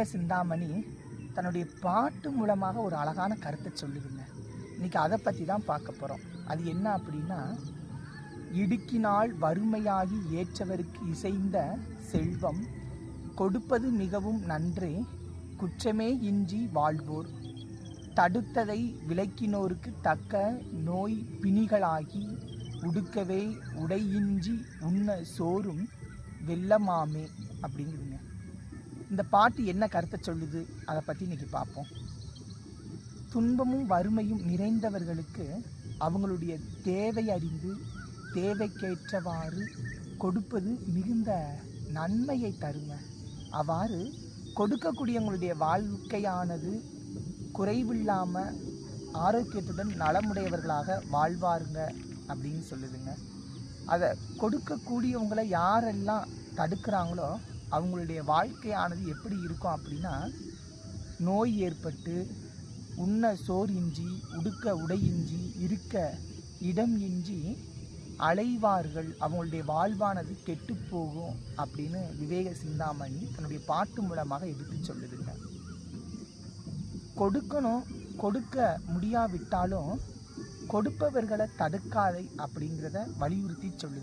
K Chintamani தன்னுடைய பாட்டு மூலமாக ஒரு அழகான கருத்தை சொல்லுதுங்க. இன்றைக்கி அதை பற்றி தான் பார்க்க போகிறோம் அது என்ன அப்படின்னா இடுக்கினால் வறுமையாகி ஏற்றவருக்கு இசைந்த செல்வம் கொடுப்பது மிகவும் நன்றே குற்றமே இன்றி வாழ்வோர் தடுத்ததை விலக்கினோருக்கு தக்க நோய் பிணிகளாகி உடுக்கவே உடையின்றி உண்ண சோறும் வெள்ளமாமே அப்படிங்குதுங்க. இந்த பாட்டு என்ன கருத்தை சொல்லுது? அதை பற்றி இன்னைக்கு பார்ப்போம். துன்பமும் வறுமையும் நிறைந்தவர்களுக்கு அவங்களுடைய தேவை அறிந்து தேவைக்கேற்றவாறு கொடுப்பது மிகுந்த நன்மையை தருங்க. அவ்வாறு கொடுக்கக்கூடியவங்களுடைய வாழ்க்கையானது குறைவில்லாமல் ஆரோக்கியத்துடன் நலமுடையவர்களாக வாழ்வாருங்க அப்படின்னு சொல்லுதுங்க. அதை கொடுக்கக்கூடியவங்களை யாரெல்லாம் தடுக்கிறாங்களோ அவங்களுடைய வாழ்க்கையானது எப்படி இருக்கும் அப்படின்னா நோய் ஏற்பட்டு உண்ண சோறின்றி உடுக்க உடையின்றி இருக்க இடம் இன்றி அலைவார்கள் அவங்களுடைய வாழ்வானது கெட்டு போகும் அப்படின்னு விவேக சிந்தாமணி தன்னுடைய பாட்டு மூலமாக எடுத்து சொல்லுதுங்க. கொடுக்கணும் கொடுக்க முடியாவிட்டாலும் கொடுப்பவர்களை தடுக்காதை அப்படிங்கிறத வலியுறுத்தி சொல்லுது.